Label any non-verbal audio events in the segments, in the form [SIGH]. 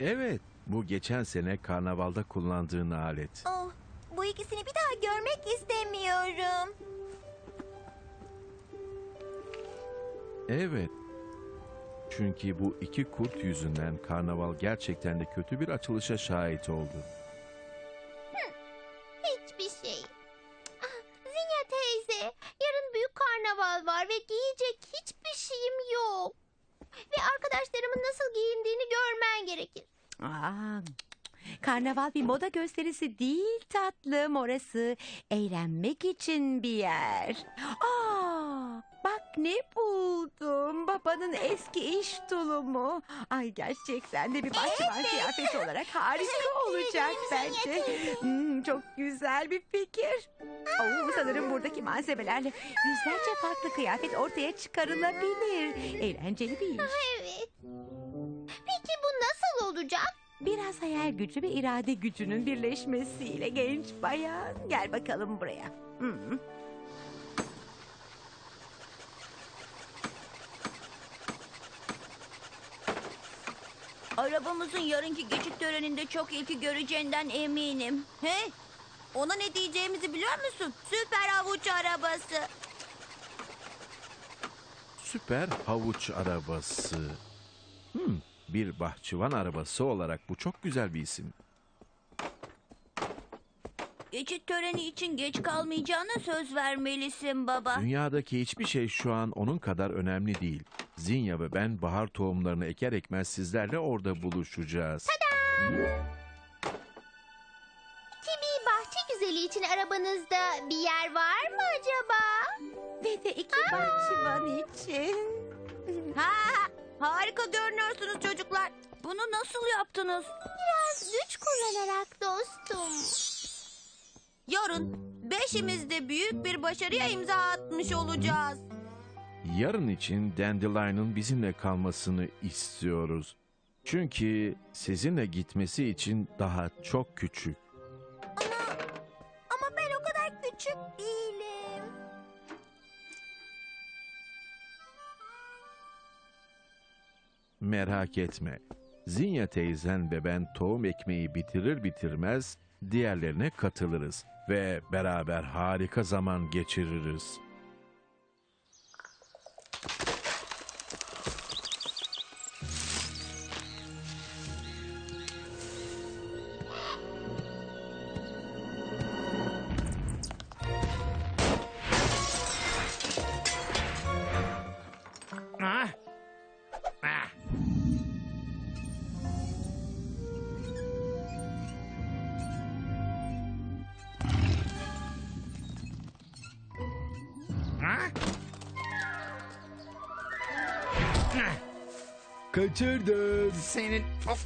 Evet, bu geçen sene karnavalda kullandığın alet. Oh, bu ikisini bir daha görmek istemiyorum. Evet. Çünkü bu iki kurt yüzünden karnaval gerçekten de kötü bir açılışa şahit oldu. Aa, karnaval bir moda gösterisi değil tatlım orası. Eğlenmek için bir yer. Aa, bak ne buldum. Babanın eski iş tulumu. Ay gerçekten de bir bahçıvan kıyafeti olarak harika olacak bence. Hmm, çok güzel bir fikir. Oo, sanırım buradaki malzemelerle yüzlerce farklı kıyafet ortaya çıkarılabilir. Eğlenceli bir iş. Evet. Peki bu nasıl olacak? Biraz hayal gücü ve irade gücünün birleşmesiyle genç bayan. Gel bakalım buraya. Hmm. Arabamızın yarınki geçit töreninde çok ilgi göreceğinden eminim. He? Ona ne diyeceğimizi biliyor musun? Süper havuç arabası. Süper havuç arabası. Hmm, bir bahçıvan arabası olarak bu çok güzel bir isim. Geçit töreni için geç kalmayacağına söz vermelisin baba. Dünyadaki hiçbir şey şu an onun kadar önemli değil. Zinya ve ben bahar tohumlarını eker ekmez sizlerle orada buluşacağız. Tibi bahçe güzeli için arabanızda bir yer var mı acaba? Ve de iki bahçıvan için. Ha, harika görünüyorsunuz çocuklar. Bunu nasıl yaptınız? Biraz güç kullanarak dostum. Yarın beşimiz de büyük bir başarıya imza atmış olacağız. Yarın için Dandelion'ın bizimle kalmasını istiyoruz. Çünkü sizinle gitmesi için daha çok küçük. Merak etme. Zinya teyzen ve ben tohum ekmeği bitirir bitirmez diğerlerine katılırız ve beraber harika zaman geçiririz.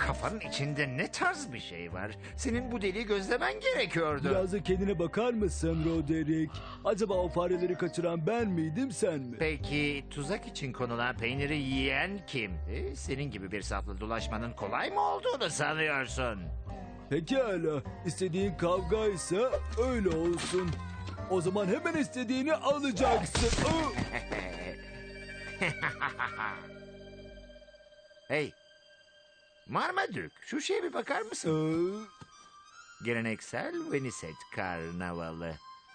Kafanın içinde ne tarz bir şey var? Senin bu deliği gözlemen gerekiyordu. Biraz da kendine bakar mısın Roderick? Acaba o fareleri kaçıran ben miydim sen mi? Peki tuzak için konulan peyniri yiyen kimdi? Senin gibi bir safla dolaşmanın kolay mı olduğunu sanıyorsun? Pekala. İstediğin kavgaysa öyle olsun. O zaman hemen istediğini alacaksın. [LAUGHS] Hey. Marmaduke şu şeye bir bakar mısın? Aa, Geleneksel Veniset Karnavalı.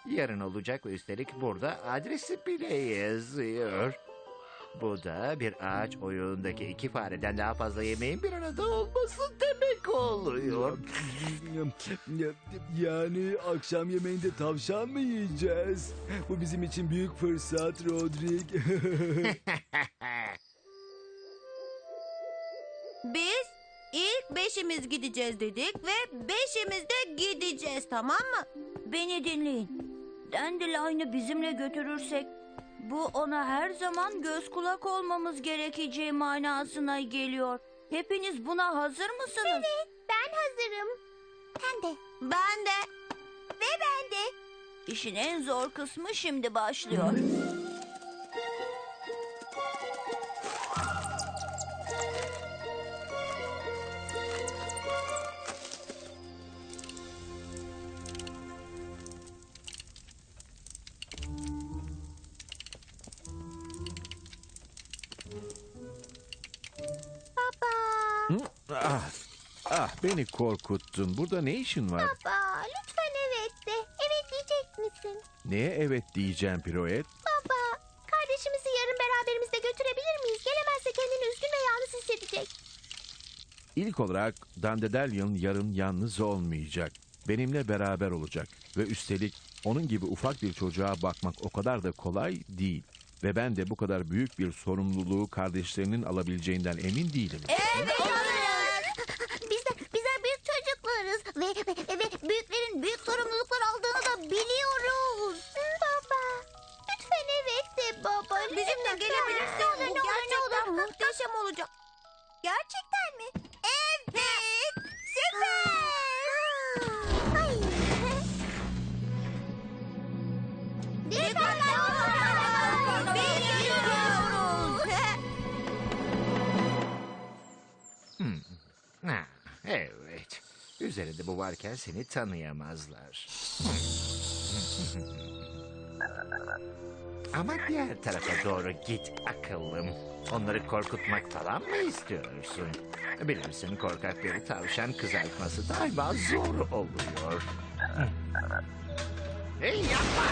Yarın olacak ve üstelik burada adresi bile yazıyor. Bu da bir ağaç oyuğundaki iki fareden daha fazla yemeğin bir arada olması demek oluyor. [LAUGHS] Yani akşam yemeğinde tavşan mı yiyeceğiz? Bu bizim için büyük fırsat Roderick. [LAUGHS] Biz ilk beşimiz gideceğiz dedik ve beşimiz de gideceğiz tamam mı? Beni dinleyin. Dandelion'u bizimle götürürsek bu ona her zaman göz kulak olmamız gerekeceği manasına geliyor. Hepiniz buna hazır mısınız? Ben hazırım. Ben de. Ben de. Ve ben de. İşin en zor kısmı şimdi başlıyor. Ah, Ah beni korkuttun. Burada ne işin var? Baba lütfen evet de. Evet diyecek misin? Neye evet diyeceğim piroet? Baba kardeşimizi yarın beraberimizde götürebilir miyiz? Gelemezse kendini üzgün ve yalnız hissedecek. İlk olarak Dandelion yarın yalnız olmayacak. Benimle beraber olacak. Ve üstelik onun gibi ufak bir çocuğa bakmak o kadar da kolay değil. Ve ben de bu kadar büyük bir sorumluluğu kardeşlerinin alabileceğinden emin değilim. Biz Gerçekten mi? Evet. Süper. Ay. Dikkatli olun. Biliyoruz. Ha, evet. Üzerinde bu varken seni tanıyamazlar. Ama diğer tarafa doğru git akıllım. Onları korkutmak falan mı istiyorsun? Bilirsin korkak bir tavşan kızartması daima zor oluyor. Hey yapma!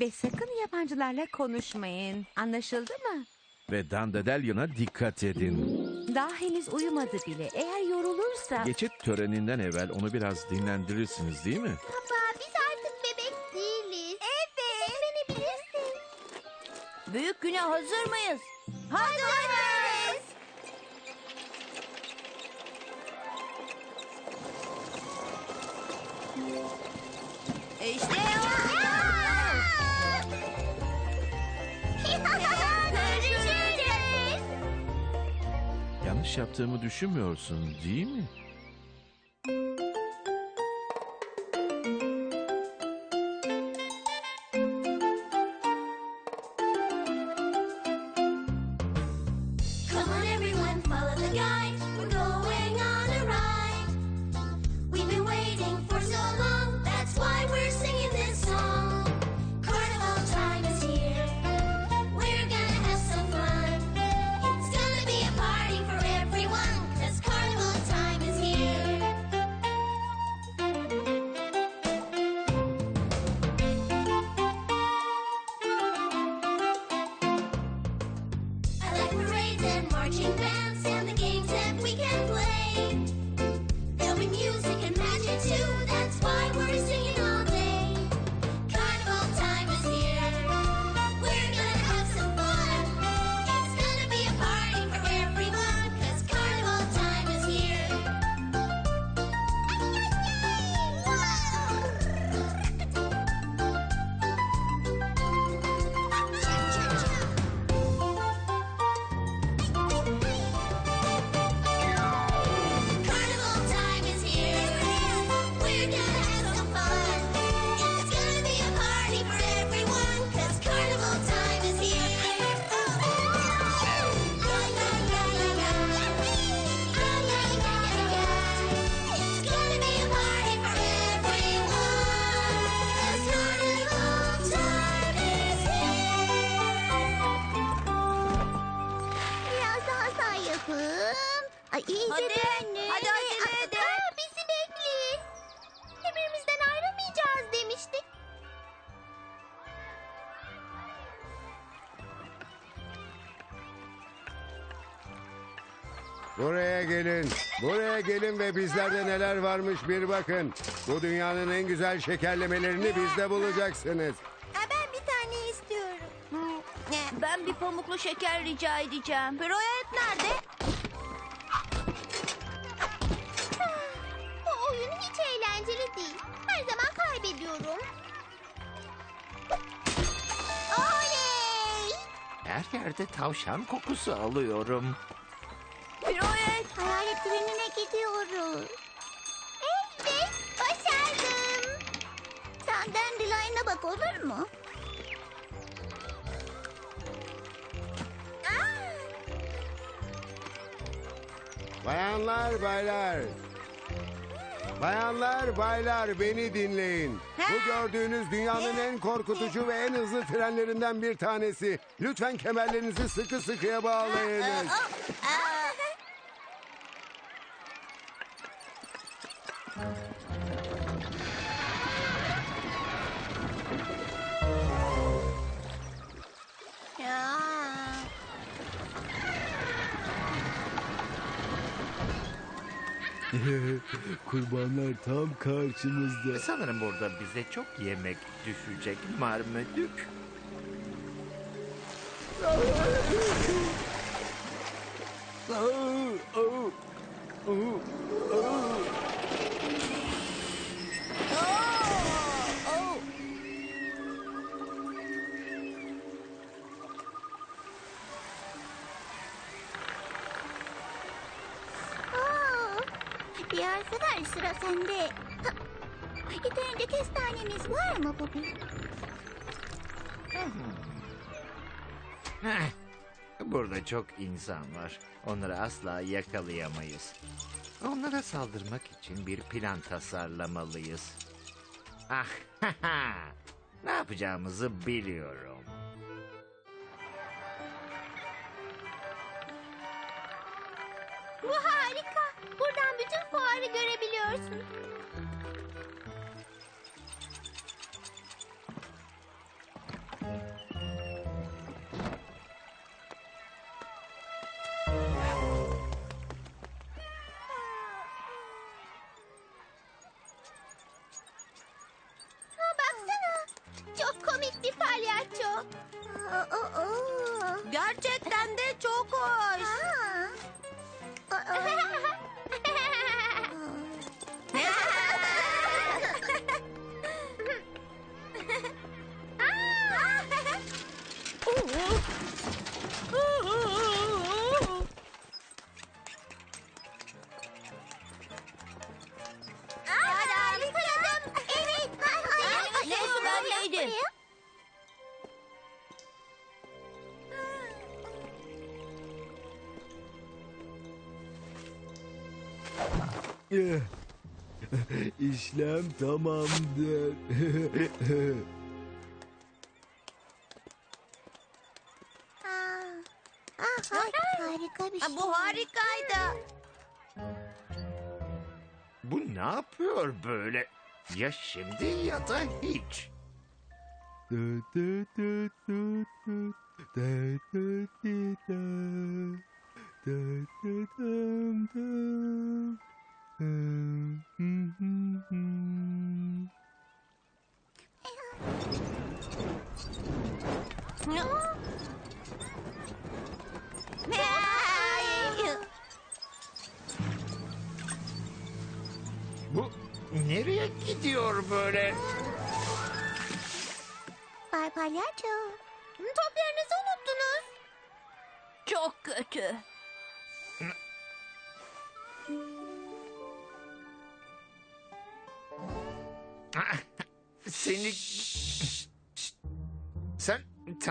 Ve sakın yabancılarla konuşmayın. Anlaşıldı mı? Ve Dandelion'a dikkat edin. Daha henüz uyumadı bile. Eğer yorulursa... Geçit töreninden evvel onu biraz dinlendirirsiniz değil mi? Baba, biz artık bebek değiliz. Evet. Güvenebilirsin. Büyük güne hazır mıyız? Hazırız. Yanlış yaptığımı düşünmüyorsun değil mi? Hadi, dene. hadi acele edin. aa, bizi bekleyin. Birbirimizden ayrılmayacağız demiştik. Buraya gelin. Buraya gelin ve bizlerde neler varmış bir bakın. Bu dünyanın en güzel şekerlemelerini bizde bulacaksınız. ben bir tane istiyorum. Ben bir pamuklu şeker rica edeceğim. Piroet nerede? Kaybediyorum. Oley! Her yerde tavşan kokusu alıyorum. Piroet. Hayalet trenine gidiyoruz. Evet, başardım. Sen Dandelion'a bak olur mu? Bayanlar baylar. Bayanlar baylar beni dinleyin. Bu gördüğünüz dünyanın en korkutucu ve en hızlı trenlerinden bir tanesi. Lütfen kemerlerinizi sıkı sıkıya bağlayınız. [LAUGHS] Kurbanlar tam karşımızda. Sanırım burada bize çok yemek düşecek Marmaduke. Çok insan var. Onları asla yakalayamayız. Onlara saldırmak için bir plan tasarlamalıyız. Ah, ne yapacağımızı biliyorum. Bu harika. Buradan bütün fuarı görebiliyorsun. [LAUGHS] İşlem tamamdır. [LAUGHS] Ah, harika bir şey. bu harikaydı. Bu ne yapıyor böyle? Ya şimdi ya da hiç.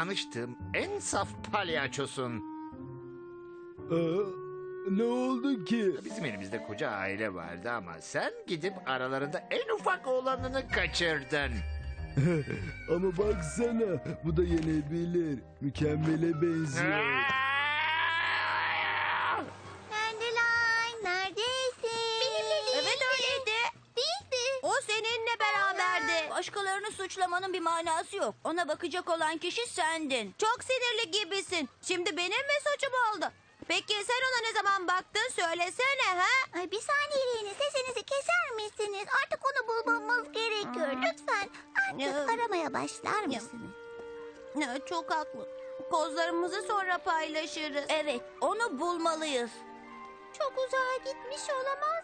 Tanıştığım en saf palyaçosun. Aa, ne oldu ki? Bizim elimizde koca aile vardı ama sen gidip aralarında en ufak olanını kaçırdın. [LAUGHS] Ama baksana bu da yenebilir. Mükemmele benziyor. Manası yok. Ona bakacak olan kişi sendin. Çok sinirli gibisin. Şimdi benim mi suçum oldu? Peki sen ona ne zaman baktın söylesene ha? Ay, bir saniyeliğine sesinizi keser misiniz? Artık onu bulmamız gerekiyor. Lütfen artık Ya. aramaya başlar mısınız? Ne, Çok haklı. Kozlarımızı sonra paylaşırız. Evet, onu bulmalıyız. Çok uzağa gitmiş olamaz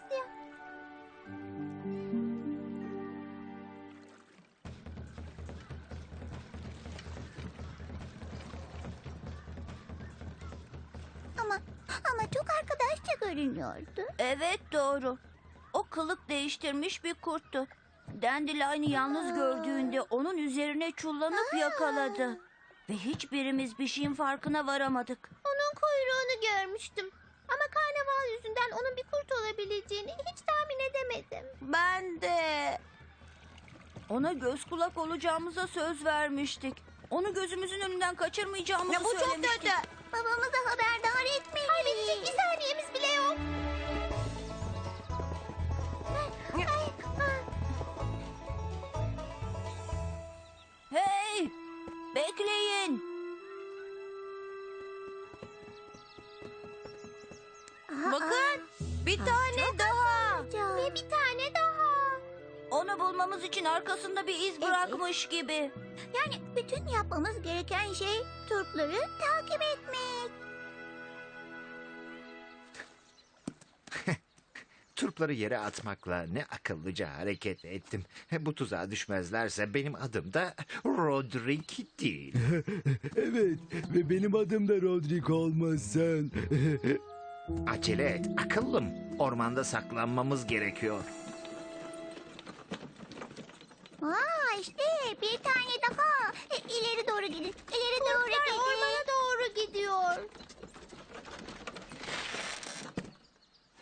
çok arkadaşça görünüyordu. Evet doğru. O kılık değiştirmiş bir kurttu. Dandelion'u yalnız gördüğünde onun üzerine çullanıp yakaladı. Ve hiçbirimiz bir şeyin farkına varamadık. Onun kuyruğunu görmüştüm. Ama karnaval yüzünden onun bir kurt olabileceğini hiç tahmin edemedim. Ben de. Ona göz kulak olacağımıza söz vermiştik. Onu gözümüzün önünden kaçırmayacağımızı bu çok söylemiştik. Babamıza haberdar etmeliyiz. Kaybedecek bir saniyemiz bile yok. Ay, ay, Hey! Bekleyin. Bakın bir tane daha. Ve bir tane. Onu bulmamız için arkasında bir iz bırakmış gibi. Yani bütün yapmamız gereken şey turpları takip etmek. [LAUGHS] Turpları yere atmakla ne akıllıca hareket ettim. Bu tuzağa düşmezlerse benim adım da Roderick değil. [LAUGHS] Evet ve benim adım da Rodrik olmasın. [LAUGHS] Acele et akıllım. Ormanda saklanmamız gerekiyor. Bir tane daha. E, İleri doğru gidin. İleri doğru gidin. ormana doğru gidiyor.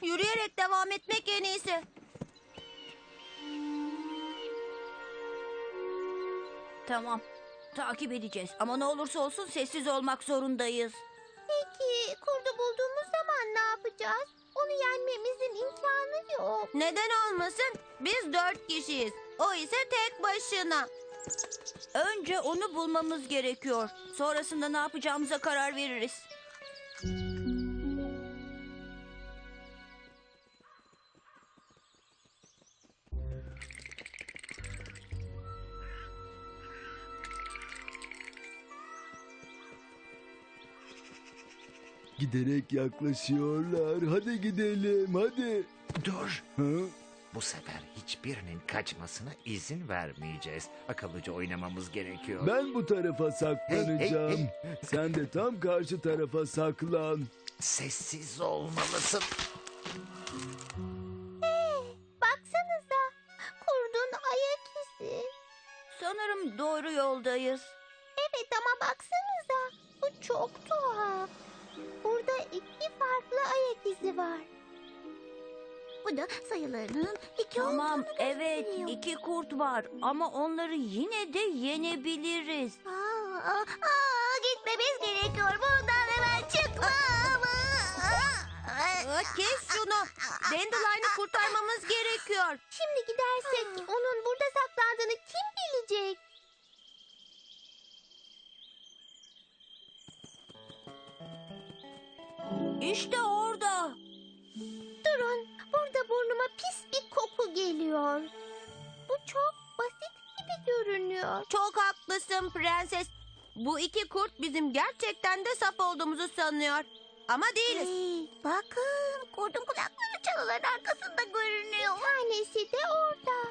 Yürüyerek devam etmek en iyisi. Tamam. Takip edeceğiz. Ama ne olursa olsun sessiz olmak zorundayız. Peki kurdu bulduğumuz zaman ne yapacağız? Onu yenmemizin imkanı yok. Neden olmasın? Biz dört kişiyiz. O ise tek başına. Önce onu bulmamız gerekiyor. Sonrasında ne yapacağımıza karar veririz. Giderek yaklaşıyorlar. Hadi gidelim hadi. Dur. Ha? Bu sefer hiçbirinin kaçmasına izin vermeyeceğiz. Akıllıca oynamamız gerekiyor. Ben bu tarafa saklanacağım. Hey, Sen de tam karşı tarafa saklan. Sessiz olmalısın. Sayılarının iki Tamam olduğunu evet gösteriyor. iki kurt var ama onları yine de yenebiliriz. Aa, aa, aa, gitmemiz gerekiyor. Buradan hemen çıkmamız. Aa, kes şunu. Dandelion'u kurtarmamız gerekiyor. Şimdi gidersek onun burada saklandığını kim bilecek? İşte orada. Pis bir koku geliyor. Bu çok basit gibi görünüyor. Çok haklısın prenses. Bu iki kurt bizim gerçekten de saf olduğumuzu sanıyor. Ama değiliz. Hey, bakın kurdun kulakları çalıların arkasında görünüyor. Bir tanesi de orada.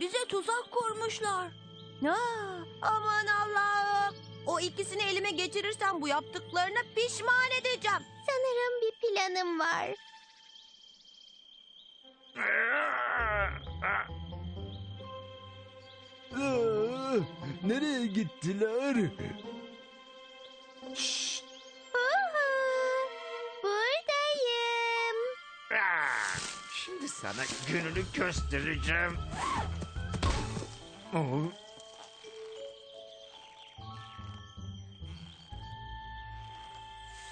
Bize tuzak kurmuşlar. Aa, aman Allah'ım. O ikisini elime geçirirsem bu yaptıklarına pişman edeceğim. Sanırım bir planım var. Aa, nereye gittiler? Uhu, buradayım. Şimdi sana gününü göstereceğim. Oh,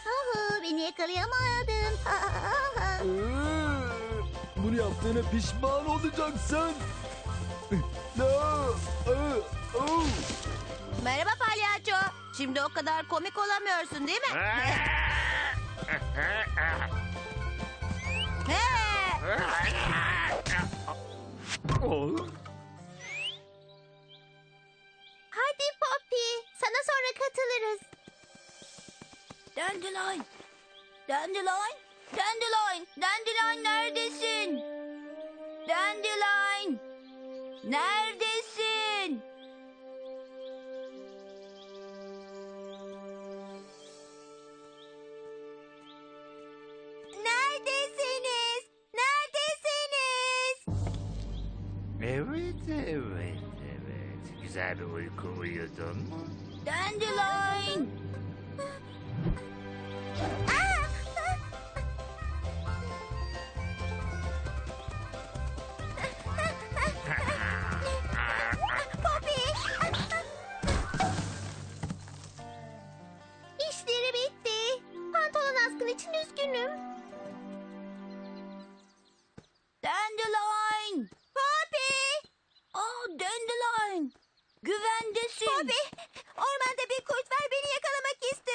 Uhu, beni yakalayamadın. Aa, Bunu yaptığına pişman olacaksın. [LAUGHS] Aa, aa. Merhaba palyaço. Şimdi o kadar komik olamıyorsun değil mi? He! [LAUGHS] Hadi Poppy, sana sonra katılırız. Dandelion. Dandelion. Dandelion. Dandelion neredesin? Dandelion. Neredesin? Neredesiniz? Neredesiniz? Evet, evet, evet. Güzel bir uyku uyudun mu? Dandelion. [LAUGHS] Dandelion. Güvendesin. Poppy. Ormanda bir kurt var beni yakalamak istiyor.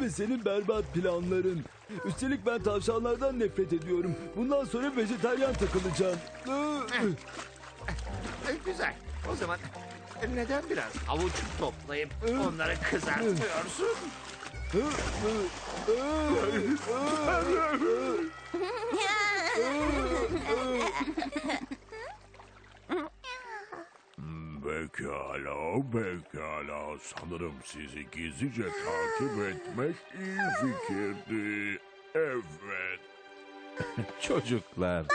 Ve senin berbat planların. Üstelik ben tavşanlardan nefret ediyorum. Bundan sonra vejetaryen takılacağım. Ay, Güzel. O zaman neden biraz havuç toplayıp onları kızartmıyorsun? [LAUGHS] [LAUGHS] Pekala, pekala. Sanırım sizi gizlice takip etmek iyi fikirdi. Evet. [LAUGHS] Çocuklar.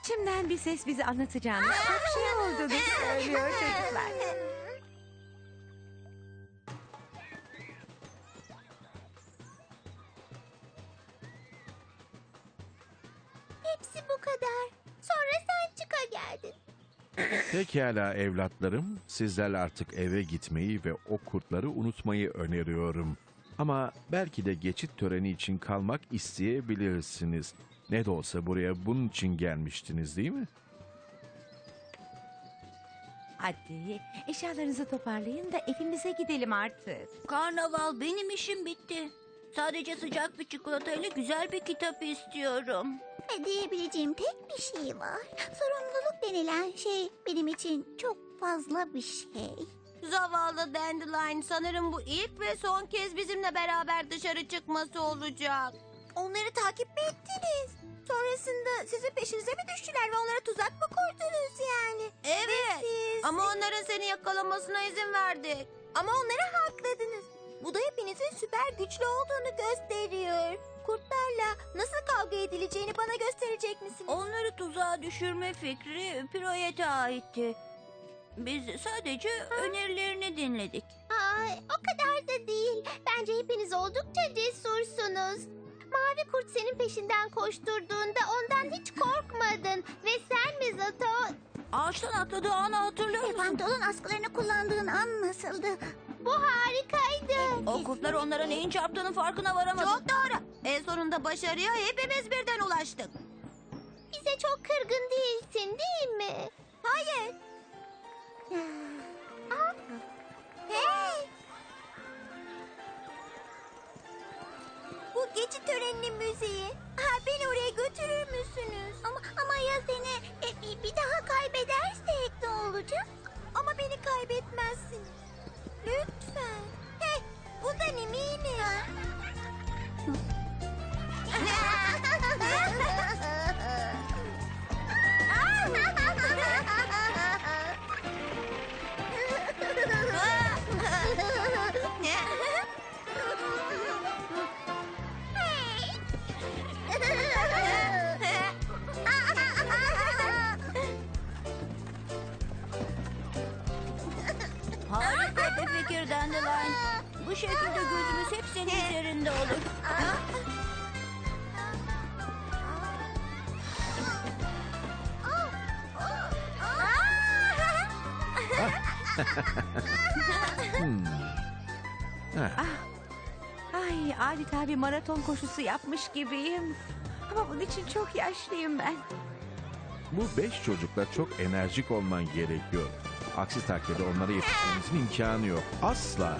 İçimden bir ses bize anlatacağınız çok şey olduğunu söylüyor çocuklar. Hepsi bu kadar. Sonra sen çıka geldin. Pekala evlatlarım, sizlerle artık eve gitmeyi ve o kurtları unutmayı öneriyorum. Ama belki de geçit töreni için kalmak isteyebilirsiniz. Ne de olsa buraya bunun için gelmiştiniz değil mi? Hadi eşyalarınızı toparlayın da evimize gidelim artık. Karnaval benim işim bitti. Sadece sıcak bir çikolatayla güzel bir kitap istiyorum. Diyebileceğim tek bir şey var. Sorumluluk denilen şey benim için çok fazla bir şey. Zavallı Dandelion sanırım bu ilk ve son kez bizimle beraber dışarı çıkması olacak. Onları takip mi ettiniz? Sonrasında sizin peşinize mi düştüler ve onlara tuzak mı kurdunuz yani? Evet ama onların seni yakalamasına izin verdik. Ama onları hakladınız. Bu da hepinizin süper güçlü olduğunu gösteriyor. Kurtlarla nasıl kavga edileceğini bana gösterecek misiniz? Onları tuzağa düşürme fikri Piroyet'e aitti. Biz sadece önerilerini dinledik. Ay, o kadar da değil. Bence hepiniz oldukça cesursunuz. Mavi kurt senin peşinden koşturduğunda ondan hiç korkmadın. Ve sen mi Zato? Ağaçtan atladığı anı hatırlıyor musun? Pantolon askılarını kullandığın an nasıldı? Bu harikaydı. O kurtlar onlara neyin çarptığının farkına varamadı. Çok doğru. En sonunda başarıya hepimiz birden ulaştık. Bize çok kırgın değilsin değil mi? Hayır. Aa, Hey! Bu geçit töreninin müziği. Ha, beni oraya götürür müsünüz? ama, ama ya seni e, bir- bir daha kaybedersek ne olacak? Ama beni kaybetmezsiniz. Lütfen. Hey, bundan eminim. [LAUGHS] [LAUGHS] Dandelion. Bu şekilde gözümüz hep senin üzerinde olur. Heh, [LAUGHS] Ay adeta bir maraton koşusu yapmış gibiyim. Ama bunun için çok yaşlıyım ben. Bu beş çocukla çok enerjik olman gerekiyor. Aksi takdirde onlara yetişmemizin imkanı yok. Asla.